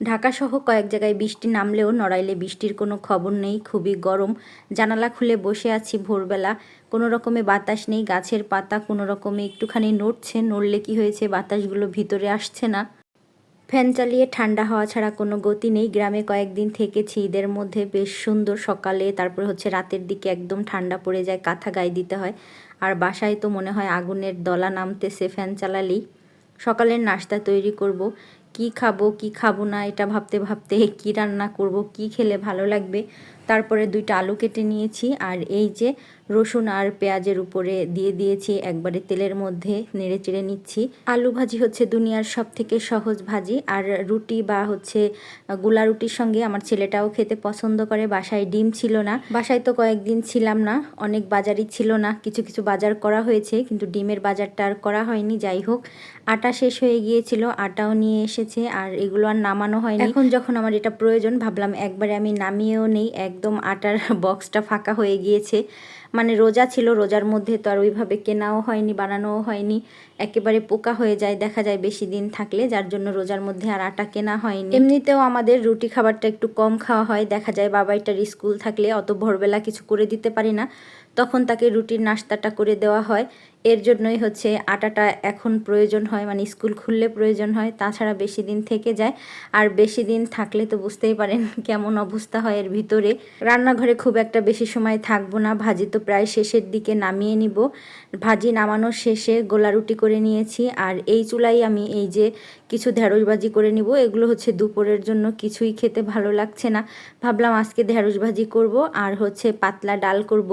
ঢাকাসহ কয়েক জায়গায় বৃষ্টি নামলেও নড়াইলে বৃষ্টির কোনো খবর নেই, খুবই গরম। জানালা খুলে বসে আছি ভোরবেলা। কোনো রকমে বাতাস নেই, গাছের পাতা কোনো রকমে একটুখানি নড়ছে। নড়লে কি হয়েছে, বাতাসগুলো ভিতরে আসছে না। ফ্যান চালিয়ে ঠান্ডা হওয়া ছাড়া কোনো গতি নেই। গ্রামে কয়েকদিন থেকেছি, ঈদের মধ্যে বেশ সুন্দর সকালে, তারপরে হচ্ছে রাতের দিকে একদম ঠান্ডা পড়ে যায়, কাঁথা গায়ে দিতে হয়। আর বাসায় তো মনে হয় আগুনের দলা নামতেছে ফ্যান চালালেই। সকালের নাস্তা তৈরি করব। কি খাব কি খাব না, এটা ভাবতে ভাবতে কি রান্না করব, কি খেলে ভালো লাগবে। তারপরে দুইটা আলু কেটে নিয়েছি, আর এই যে রসুন আর পেঁয়াজের উপরে দিয়ে দিয়েছি, একবারে তেলের মধ্যে নেড়ে চেড়ে নিচ্ছি। আলু ভাজি হচ্ছে দুনিয়ার সব থেকে সহজ ভাজি, আর রুটি বা হচ্ছে গুলা রুটির সঙ্গে আমার ছেলেটাও খেতে পছন্দ করে, বাসায় ডিম ছিল না। বাসায় তো কয়েকদিন ছিলাম না, অনেক বাজারই ছিল না, কিছু কিছু বাজার করা হয়েছে, কিন্তু ডিমের বাজারটা আর করা হয়নি, যাই হোক। আটা শেষ হয়ে গিয়েছিল, আটাও নিয়ে এসেছে, আর এগুলো আর নামানো হয়নি। এখন যখন আমার এটা প্রয়োজন, ভাবলাম একবারে আমি নামিয়েও নেই, একদম আটার বক্সটা ফাঁকা হয়ে গিয়েছে। মানে রোজা ছিল, রোজার মধ্যে তো আর ওইভাবে কেনাও হয়নি, বানানোও হয়নি। একেবারে পোকা হয়ে যায়, দেখা যায় বেশি দিন থাকলে, যার জন্য রোজার মধ্যে আর আটা কেনা হয়নি। এমনিতেও আমাদের রুটি খাবারটা একটু কম খাওয়া হয়, দেখা যায় বাবাইটার স্কুল থাকলে অত ভোরবেলা কিছু করে দিতে পারি না, তখন তাকে রুটির নাস্তাটা করে দেওয়া হয়। এর জন্যই হচ্ছে আটাটা এখন প্রয়োজন হয় মানে স্কুল খুললে প্রয়োজন হয়, তাছাড়া বেশি দিন থেকে যায়। আর বেশি দিন থাকলে তো বুঝতেই পারেন কেমন অবস্থা হয় এর ভিতরে। রান্নাঘরে খুব একটা বেশি সময় থাকব না, ভাজি তো প্রায় শেষের দিকে নামিয়ে নিব। ভাজি নামানোর শেষে গোলা রুটি করে নিয়েছি, আর এই চুলাই আমি এই যে কিছু ঢেঁড়স ভাজি করে নিব, এগুলো হচ্ছে দুপুরের জন্য কিছুই খেতে ভালো লাগছে না। ভাবলাম আজকে ঢেঁড়স ভাজি করব, আর হচ্ছে পাতলা ডাল করব।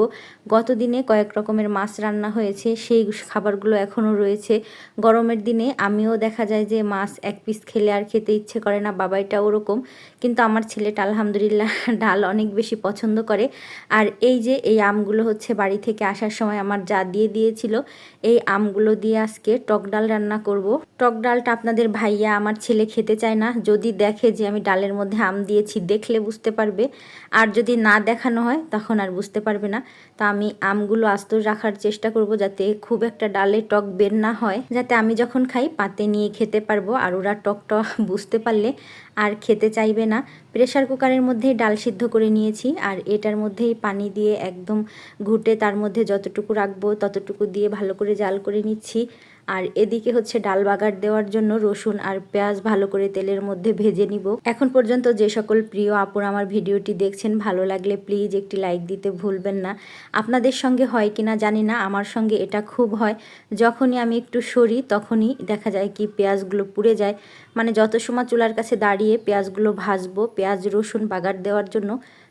গত দিনে কয়েক রকমের মাছ রান্না হয়েছে, সেই খাবারগুলো এখনও রয়েছে। গরমের দিনে আমিও দেখা যায় যে মাছ এক পিস খেলে আর খেতে ইচ্ছে করে না বাবাইটা ওরকম। কিন্তু আমার ছেলেটা আলহামদুলিল্লাহ ডাল অনেক বেশি পছন্দ করে। আর এই যে এই আমগুলো হচ্ছে বাড়ি থেকে আসার সময় আমার যা দিয়ে দিয়েছিল, এই আমগুলো দিয়ে আজকে টক ডাল রান্না করব। টক ডালটা আপনাদের ভাইয়া আমার ছেলে খেতে চায় না। যদি দেখে যে আমি ডালের মধ্যে আম দিয়েছি, দেখলে বুঝতে পারবে। আর যদি না দেখানো হয়, তখন আর বুঝতে পারবে না। তা আমি আমগুলো আস্ত রাখার চেষ্টা করব যাতে খুব একটা ডালে টক বের না হয়, যাতে আমি যখন খাই পাতে নিয়ে খেতে পারব আর ওরা টকটা বুঝতে পারলে আর খেতে চাইবে না। প্রেশার কুকারের মধ্যেই ডাল সিদ্ধ করে নিয়েছি আর এটার মধ্যেই পানি দিয়ে একদম ঘুটে তার মধ্যে যতটুকু রাখব ততটুকু দিয়ে ভালো করে জাল করে নিচ্ছি। আর এদিকে হচ্ছে ডাল বাগার দেওয়ার জন্য রসুন আর পেঁয়াজ ভালো করে তেলের মধ্যে ভেজে নিব। এখন পর্যন্ত যে সকল প্রিয় আপুর আমার ভিডিওটি দেখছেন, ভালো লাগলে প্লিজ একটি লাইক দিতে ভুলবেন না। আপনাদের সঙ্গে হয় কিনা জানি না, আমার সঙ্গে এটা খুব হয়। যখনই আমি একটু সরি, তখনই দেখা যায় কি পেঁয়াজগুলো পুড়ে যায়। মানে যত সময় চুলার কাছে দাঁড়িয়ে পেঁয়াজগুলো ভাজবো, পেঁয়াজ রসুন বাগার দেওয়ার জন্য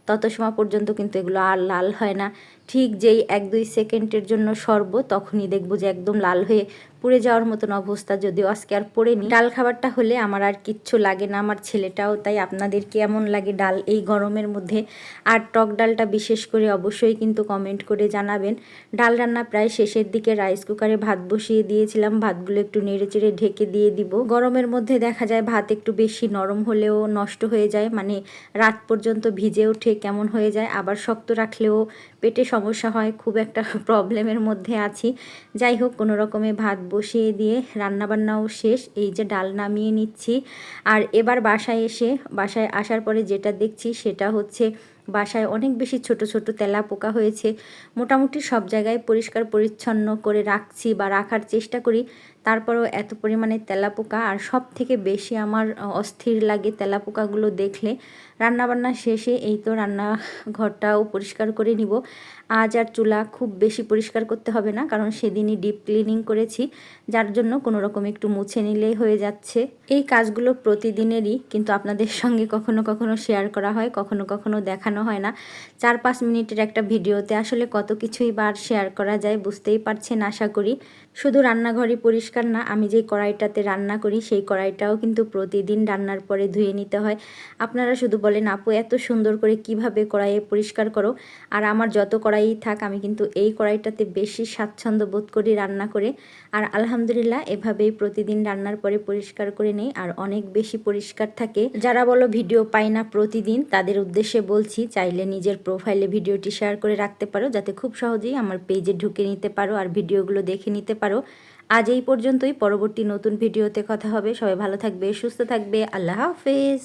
তত সময় পর্যন্ত কিন্তু এগুলো আর লাল হয় না। ঠিক যেই এক দুই সেকেন্ডের জন্য সরব, তখনই দেখব যে একদম লাল হয়ে পুড়ে যাওয়ার মতন অবস্থা। যদিও আজকে আর পড়েনি। ডাল খাবারটা হলে আমার আর কিচ্ছু লাগে না, আমার ছেলেটাও, তাই আপনাদের কেমন লাগে ডাল এই গরমের মধ্যে। আর টক ডালটা বিশেষ করে অবশ্যই কিন্তু কমেন্ট করে জানাবেন। ডাল রান্না প্রায় শেষের দিকে রাইস কুকারে ভাত বসিয়ে দিয়েছিলাম। ভাতগুলো একটু নেড়ে চেড়ে ঢেকে দিয়ে দিব। গরমের মধ্যে দেখা যায় ভাত একটু বেশি নরম হলেও নষ্ট হয়ে যায়। মানে রাত পর্যন্ত ভিজে ওঠে কেমন হয়ে যায়, আবার শক্ত রাখলেও পেটে সমস্যা হয়, খুব একটা প্রবলেমের মধ্যে আছি। যাই হোক, কোনো রকমে ভাত বসিয়ে দিয়ে রান্নাবান্নাও শেষ, এই যে ডাল নামিয়ে নিচ্ছি। আর এবার বাসায় এসে, বাসায় আসার পরে যেটা দেখছি সেটা হচ্ছে বাসায় অনেক বেশি ছোট ছোট তেলা পোকা হয়েছে। মোটামুটি সব জায়গায় পরিষ্কার, পরিচ্ছন্ন করে রাখছি বা রাখার চেষ্টা করি। তারপরেও এত পরিমাণে তেলাপোকা আর সব থেকে বেশি আমার অস্থির লাগে তেলাপোকাগুলো দেখলে। রান্নাবান্না শেষে এই তো রান্নাঘরটাও পরিষ্কার করে নিব। আজ আর চুলা খুব বেশি পরিষ্কার করতে হবে না, কারণ সেদিনই ডিপ ক্লিনিং করেছি, যার জন্য কোনো রকম একটু মুছে নিলেই হয়ে যাচ্ছে। এই কাজগুলো প্রতিদিনেরই, কিন্তু আপনাদের সঙ্গে কখনো কখনো শেয়ার করা হয়, কখনো কখনো দেখানো হয় না। চার পাঁচ মিনিটের একটা ভিডিওতে আসলে কত কিছুই বার শেয়ার করা যায় বুঝতেই পারছেন আশা করি। শুধু রান্নাঘরই পরিষ্কার না, আমি যে কড়াইটাতে রান্না করি, সেই কড়াইটাও কিন্তু প্রতিদিন রান্নার পরে ধুয়ে নিতে হয়। আপনারা শুধু বলেন, আপু, এত সুন্দর করে কীভাবে কড়াইয়ে পরিষ্কার করো? আর আমার যত কড়াই থাক, আমি কিন্তু এই কড়াইটাতে বেশি স্বাচ্ছন্দ্য বোধ করি রান্না করে। আর আলহামদুলিল্লাহ, এভাবেই প্রতিদিন রান্নার পরে পরিষ্কার করে নেই। আর অনেক বেশি পরিষ্কার থাকে। যারা বলো ভিডিও পাই না প্রতিদিন, তাদের উদ্দেশ্যে বলছি, চাইলে নিজের প্রোফাইলে ভিডিওটি শেয়ার করে রাখতে পারো, যাতে খুব সহজেই আমার পেজে ঢুকে নিতে পারো, আর ভিডিওগুলো দেখে নিতে পারো। আজ এই পর্যন্তই। পরবর্তী নতুন ভিডিওতে কথা হবে। সবাই ভালো থাকবে, সুস্থ থাকবে। আল্লাহ হাফেজ।